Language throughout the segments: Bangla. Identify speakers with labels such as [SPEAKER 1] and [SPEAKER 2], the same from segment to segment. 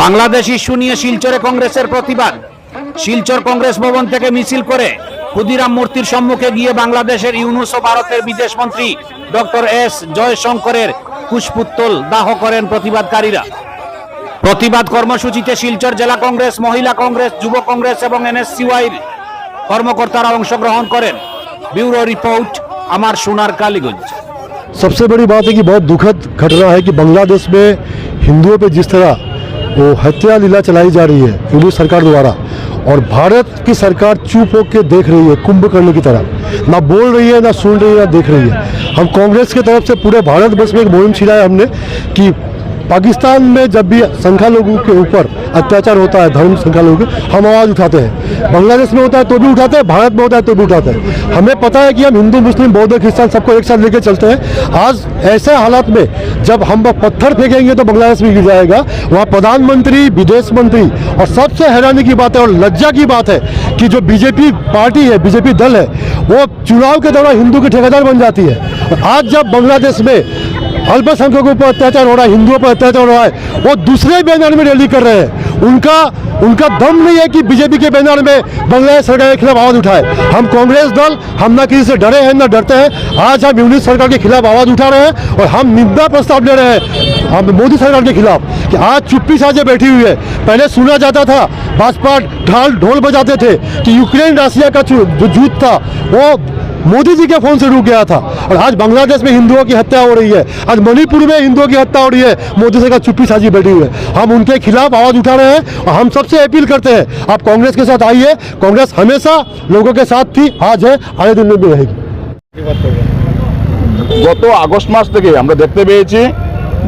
[SPEAKER 1] বাংলাদেশ ইস্যু নিয়ে শিলচরে কংগ্রেসের প্রতিবাদ শিলচর কংগ্রেস ভবন থেকে মিছিল করে ক্ষুদিরাম মূর্তির সম্মুখে গিয়ে বাংলাদেশের ইউনুস ও ভারতের বিদেশ মন্ত্রী ডক্টর এস জয়শঙ্করের পুষ্পুত্তল দাহ করেন প্রতিবাদকারীরা প্রতিবাদ কর্মসূচিতে শিলচর জেলা কংগ্রেস মহিলা কংগ্রেস যুব কংগ্রেস এবং এনএসসিওয়াইর কর্মকর্তারা অংশগ্রহণ করেন ব্যুরো রিপোর্ট আমার সোনার কালীগঞ্জ
[SPEAKER 2] सबसे बड़ी बात है कि बहुत दुखद घटना है कि बांग्लादेश में हिंदुओं पे जिस तरह वो हत्या लीला चलाई जा रही है हिंदू सरकार द्वारा और भारत की सरकार चुप होकर देख रही है कुंभकर्ण की तरह। ना बोल रही है, ना सुन रही है, ना देख रही है। हम कांग्रेस की तरफ़ से पूरे भारत वर्ष में एक मुहिम छिड़ा है हमने कि पाकिस्तान में जब भी संख्या लोगों के ऊपर अत्याचार होता है, धर्म संख्या लोगों के हम आवाज़ उठाते हैं। बांग्लादेश में होता है तो भी उठाते हैं, भारत में होता है तो भी उठाते हैं। हमें पता है कि हम हिंदू, मुस्लिम, बौद्ध, क्रिश्चियन सबको एक साथ लेके चलते हैं। आज ऐसे हालात में जब हम पत्थर फेंकेंगे तो बांग्लादेश में गिर जाएगा। वहाँ प्रधानमंत्री, विदेश मंत्री और सबसे हैरानी की बात है और लज्जा की बात है कि जो बीजेपी पार्टी है, बीजेपी दल है, वो चुनाव के दौरान हिंदू की ठेकेदार बन जाती है। आज जब बांग्लादेश में अल्पसंख्यकों पर अत्याचार हो रहा है, हिंदुओं पर अत्याचार हो रहा है, वो दूसरे बैनर में रैली कर रहे हैं। उनका उनका दम नहीं है कि बीजेपी के बैनर में बांग्लादेश सरकार के खिलाफ आवाज़ उठाए। हम कांग्रेस दल, हम ना किसी से डरे हैं, ना डरते हैं। आज हम यूनिट सरकार के खिलाफ आवाज़ उठा रहे हैं और हम निंदा प्रस्ताव ले रहे हैं हम मोदी सरकार के खिलाफ कि आज चुप्पी साझे बैठी हुई है। पहले सुना जाता था भाजपा ढाल ढोल बजाते थे कि यूक्रेन, रशिया का जो जो युद्ध था, वो मोदी जी के फोन से रुक गया था और आज बांग्लादेश में हिंदुओं की हत्या हो रही है आज मणिपुर में हिंदुओं की हत्या हो रही है मोदी सरकार चुप्पी साझी बैठी हुई है हम उनके खिलाफ आवाज उठा रहे हैं और हम सबसे अपील करते हैं आप कांग्रेस के साथ आइए कांग्रेस हमेशा लोगों के साथ थी आज है आने दिन में भी रहेगी
[SPEAKER 3] গত আগস্ট মাস থেকে আমরা দেখতে পেয়েছি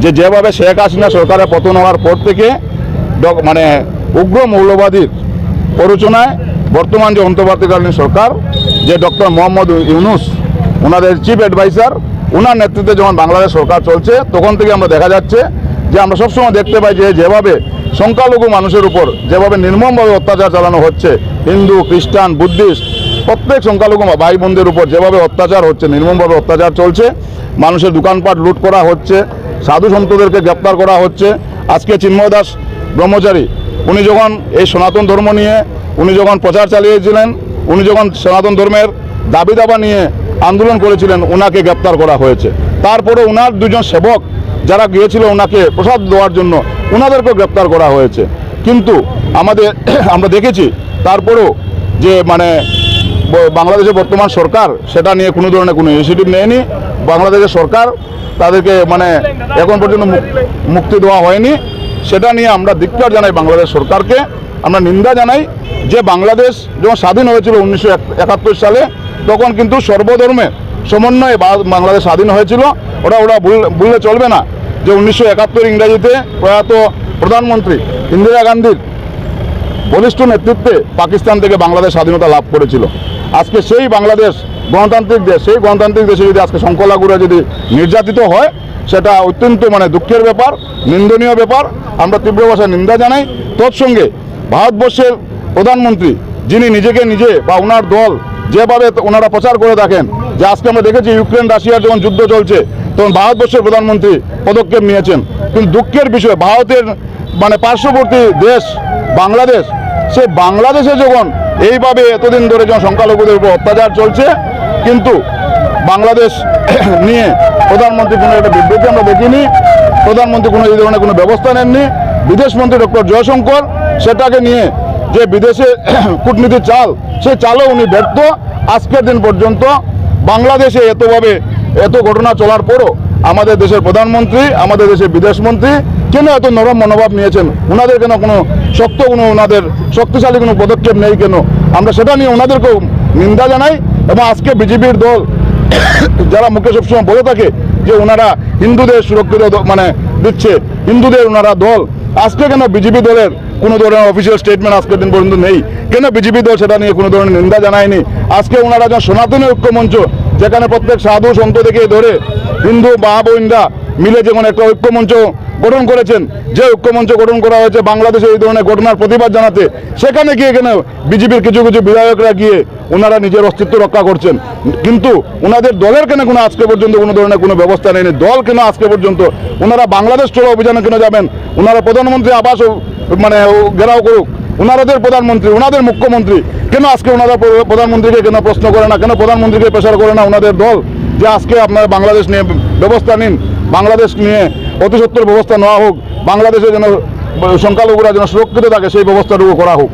[SPEAKER 3] যে যেভাবে শেখ হাসিনা সরকারের পতন হওয়ার পর থেকে ডক- মানে উগ্র মৌলবাদীর প্ররোচনায় বর্তমান যে অন্তর্বর্তীকালীন সরকার যে ডক্টর মোহাম্মদ ইউনুস ওনাদের চিফ অ্যাডভাইসার ওনার নেতৃত্বে যখন বাংলাদেশ সরকার চলছে, তখন থেকে আমরা দেখা যাচ্ছে যে আমরা সবসময় দেখতে পাই যে যেভাবে সংখ্যালঘু মানুষের উপর যেভাবে নির্মমভাবে অত্যাচার চালানো হচ্ছে, হিন্দু, খ্রিস্টান, বুদ্ধিস্ট, প্রত্যেক সংখ্যালঘু ভাই বোনদের উপর যেভাবে অত্যাচার হচ্ছে, নির্মমভাবে অত্যাচার চলছে, মানুষের দোকানপাট লুট করা হচ্ছে, সাধু সন্তদেরকে গ্রেপ্তার করা হচ্ছে। আজকে চিন্ময় দাস ব্রহ্মচারী, উনি যখন এই সনাতন ধর্ম নিয়ে, উনি যখন প্রচার চালিয়েছিলেন উনি যখন সনাতন ধর্মের দাবি দাবা নিয়ে আন্দোলন করেছিলেন ওনাকে গ্রেপ্তার করা হয়েছে। তারপরে ওনার দুজন সেবক যারা গিয়েছিল ওনাকে প্রসাদ দেওয়ার জন্য ওনাদেরকেও গ্রেপ্তার করা হয়েছে। কিন্তু আমাদের আমরা দেখেছি, তারপরেও যে মানে বাংলাদেশের বর্তমান সরকার সেটা নিয়ে কোনো ধরনের কোনো ইনিশিয়েটিভ নেয়নি। বাংলাদেশের সরকার তাদেরকে মানে এখন পর্যন্ত মুক্তি দেওয়া হয়নি। সেটা নিয়ে আমরা ধিক্কার জানাই বাংলাদেশ সরকারকে। আমরা নিন্দা জানাই যে বাংলাদেশ যখন স্বাধীন হয়েছিল উনিশশো একাত্তর সালে, তখন কিন্তু সর্বধর্মে সমন্বয়ে বাংলাদেশ স্বাধীন হয়েছিল। ওরা ওরা ভুল- ভুললে চলবে না। যে উনিশশো একাত্তর ইংরাজিতে প্রয়াত প্রধানমন্ত্রী ইন্দিরা গান্ধীর বলিষ্ঠ নেতৃত্বে পাকিস্তান থেকে বাংলাদেশ স্বাধীনতা লাভ করেছিল। আজকে সেই বাংলাদেশ, গণতান্ত্রিক দেশ, সেই গণতান্ত্রিক দেশে যদি আজকে সংখ্যালঘুরা যদি নির্যাতিত হয়, সেটা অত্যন্ত মানে দুঃখের ব্যাপার, নিন্দনীয় ব্যাপার। আমরা তীব্র ভাষায় নিন্দা জানাই। তৎসঙ্গে ভারতবর্ষের প্রধানমন্ত্রী, যিনি নিজেকে নিজে বা ওনার দল যেভাবে ওনারা প্রচার করে থাকেন, যে আজকে আমরা দেখেছি ইউক্রেন, রাশিয়ার যখন যুদ্ধ চলছে, তখন ভারতবর্ষের প্রধানমন্ত্রী পদক্ষেপ নিয়েছেন। কিন্তু দুঃখের বিষয়, ভারতের মানে পার্শ্ববর্তী দেশ, বাংলাদেশ, সে বাংলাদেশে যখন এইভাবে এতদিন ধরে যখন সংখ্যালঘুদের উপর অত্যাচার চলছে, কিন্তু বাংলাদেশ নিয়ে প্রধানমন্ত্রী কোনো একটা বিবৃতি আমরা দেখিনি, প্রধানমন্ত্রী কোনো এই ধরনের কোনো ব্যবস্থা নেননি। বিদেশমন্ত্রী ডক্টর জয়শঙ্কর, সেটাকে নিয়ে যে বিদেশে কূটনীতির চাল সেই চালও উনি ব্যর্থ। আজকের দিন পর্যন্ত বাংলাদেশে এতভাবে এত ঘটনা চলার পরও আমাদের দেশের প্রধানমন্ত্রী, আমাদের দেশের বিদেশমন্ত্রী কেন এত নরম মনোভাব নিয়েছেন? ওনাদের কেন কোনো শক্ত কোনো ওনাদের শক্তিশালী কোনো পদক্ষেপ নেই কেন? আমরা সেটা নিয়ে ওনাদেরকেও নিন্দা জানাই এবং আজকে বিজেপির দল যারা মুখে সবসময় বলে থাকে যে ওনারা হিন্দুদের সুরক্ষিত মানে দিচ্ছে, হিন্দুদের ওনারা দল আজকে কেন বিজেপি দলের কোনো ধরনের অফিসিয়াল স্টেটমেন্ট আজকের দিন পর্যন্ত নেই? কেন বিজেপি দল সেটা নিয়ে কোনো ধরনের নিন্দা জানায়নি? আজকে ওনারা যখন সনাতনী ঐক্যমঞ্চ যেখানে প্রত্যেক সাধু সন্ত থেকে ধরে হিন্দু মা বোনরা মিলে যেমন একটা ঐক্যমঞ্চ গঠন করেছেন, যে ঐক্যমঞ্চ গঠন করা হয়েছে বাংলাদেশে এই ধরনের ঘটনার প্রতিবাদ জানাতে, সেখানে গিয়ে কেন বিজেপির কিছু কিছু বিধায়করা গিয়ে ওনারা নিজের অস্তিত্ব রক্ষা করছেন। কিন্তু ওনাদের দলের কেন কোনো আজকে পর্যন্ত কোনো ধরনের কোনো ব্যবস্থা নেয়নি? দল কেন আজকে পর্যন্ত? ওনারা বাংলাদেশ চলো অভিযানে কেন যাবেন? ওনারা প্রধানমন্ত্রী আবাস মানে ঘেরাও করুক। ওনাদের প্রধানমন্ত্রী, ওনাদের মুখ্যমন্ত্রী কেন আজকে ওনারা প্রধানমন্ত্রীকে কেন প্রশ্ন করে না? কেন প্রধানমন্ত্রীকে প্রেশার করে না ওনাদের দল? যে আজকে আপনার বাংলাদেশ নিয়ে ব্যবস্থা নিন, বাংলাদেশ নিয়ে অতি সত্তর ব্যবস্থা নেওয়া হোক, বাংলাদেশে যেন সংখ্যালঘুরা যেন সুরক্ষিত থাকে, সেই ব্যবস্থাটুকু করা হোক।